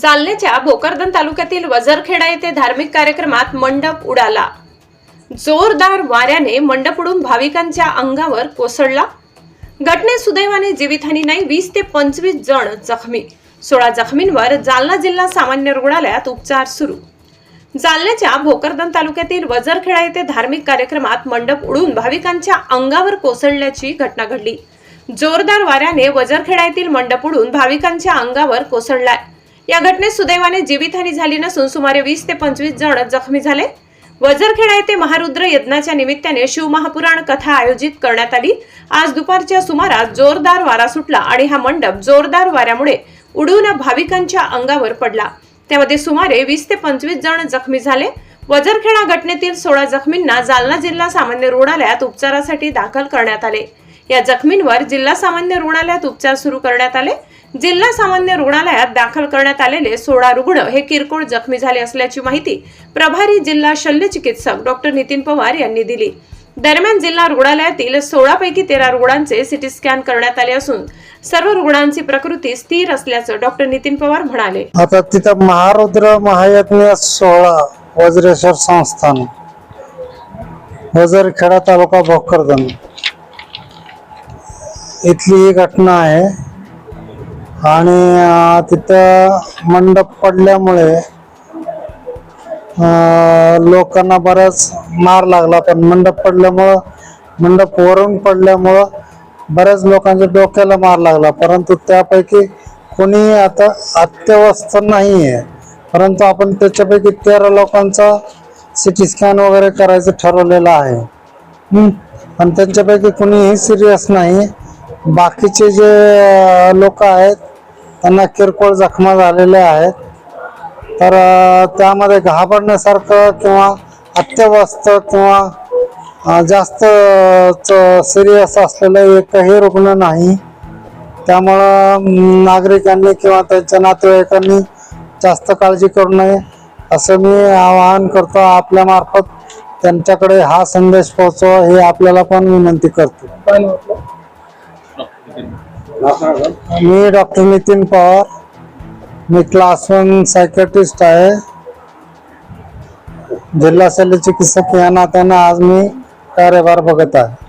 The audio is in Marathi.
जालन्याच्या भोकरदन तालुक्यातील वजरखेडा येथे धार्मिक कार्यक्रमात मंडप उडाला. जोरदार वाऱ्याने मंडप उडून भाविकांच्या अंगावर कोसळला. घटनेत सुदैवाने जीवितहानी नाही वीस ते पंचवीस जण जखमी. सोळा जखमींवर जालना जिल्हा सामान्य रुग्णालयात उपचार सुरू. जालन्याच्या भोकरदन तालुक्यातील वजरखेडा येथे धार्मिक कार्यक्रमात मंडप उडून भाविकांच्या अंगावर कोसळल्याची घटना घडली. जोरदार वाऱ्याने वजरखेडा येथील मंडप उडून भाविकांच्या अंगावर कोसळलाय. या घटनेत सुदैवाने जीवितहानी झाली नसून सुमारे वीस ते पंचवीस जण जखमी झाले. वजरखेडा येथे महारुद्र यज्ञाच्या निमित्ताने शिवमहापुराण कथा आयोजित करण्यात आली. आज दुपारच्या सुमारास जोरदार वारा सुटला आणि हा मंडप जोरदार वाऱ्यामुळे उडून भाविकांच्या अंगावर पडला. त्यामध्ये सुमारे वीस ते पंचवीस जण जखमी झाले. वजरखेडा घटनेतील सोळा जखमींना जालना जिल्हा सामान्य रुग्णालयात उपचारासाठी दाखल करण्यात आले. या जखमींवर जिल्हा सामान्य रुग्णालयात उपचार सुरू करण्यात आले. जिल्हा सामान्य रुग्णालयात दाखल करण्यात आलेले सोळा रुग्ण हे किरकोळ जखमी झाले असल्याची माहिती प्रभारी जिल्हा शल्य चिकित्सक डॉक्टर नितीन पवार यांनी दिली. दरम्यान जिल्हा रुग्णालयातील सोळा पैकी तेरा रुग्णांचे सिटी स्कॅन करण्यात आले असून सर्व रुग्णांची प्रकृती स्थिर असल्याचं डॉक्टर नितीन पवार म्हणाले. आता तिथं महारुद्र महायज्ञ सोळा वज्रेश्वर संस्थान. वजरखेडा तालुका भोकरदन. इथली ही घटना आहे. आणि तिथं मंडप पडल्यामुळे लोकांना बराच मार लागला. पण मंडप पडल्यामुळं मंडप वरून पडल्यामुळं बऱ्याच लोकांच्या डोक्याला मार लागला. परंतु त्यापैकी कोणी आता अत्यवस्थ नाही आहे परंतु आपण त्याच्यापैकी तेरा लोकांचा सिटी स्कॅन वगैरे करायचं ठरवलेलं आहे. आणि त्यांच्यापैकी कोणीही सिरियस नाही. बाकीचे जे लोक आहेत त्यांना किरकोळ जखमा झालेल्या आहेत. तर त्यामध्ये घाबरण्यासारखं किंवा अत्यवस्थ किंवा जास्त सिरियस असलेलं एकही रुग्ण नाही. त्यामुळं नागरिकांनी किंवा त्यांच्या नातेवाईकांनी जास्त काळजी करू नये असं मी आवाहन करतो. आपल्या मार्फत त्यांच्याकडे हा संदेश पोहोचवा हे आपल्याला पण विनंती करतो. मी डॉक्टर नितीन पवार मी क्लास वन सायकॅट्रिस्ट आहे. जिल्हा शल्य चिकित्सक या नात्यानं आज मी कार्यभार बघत आहे.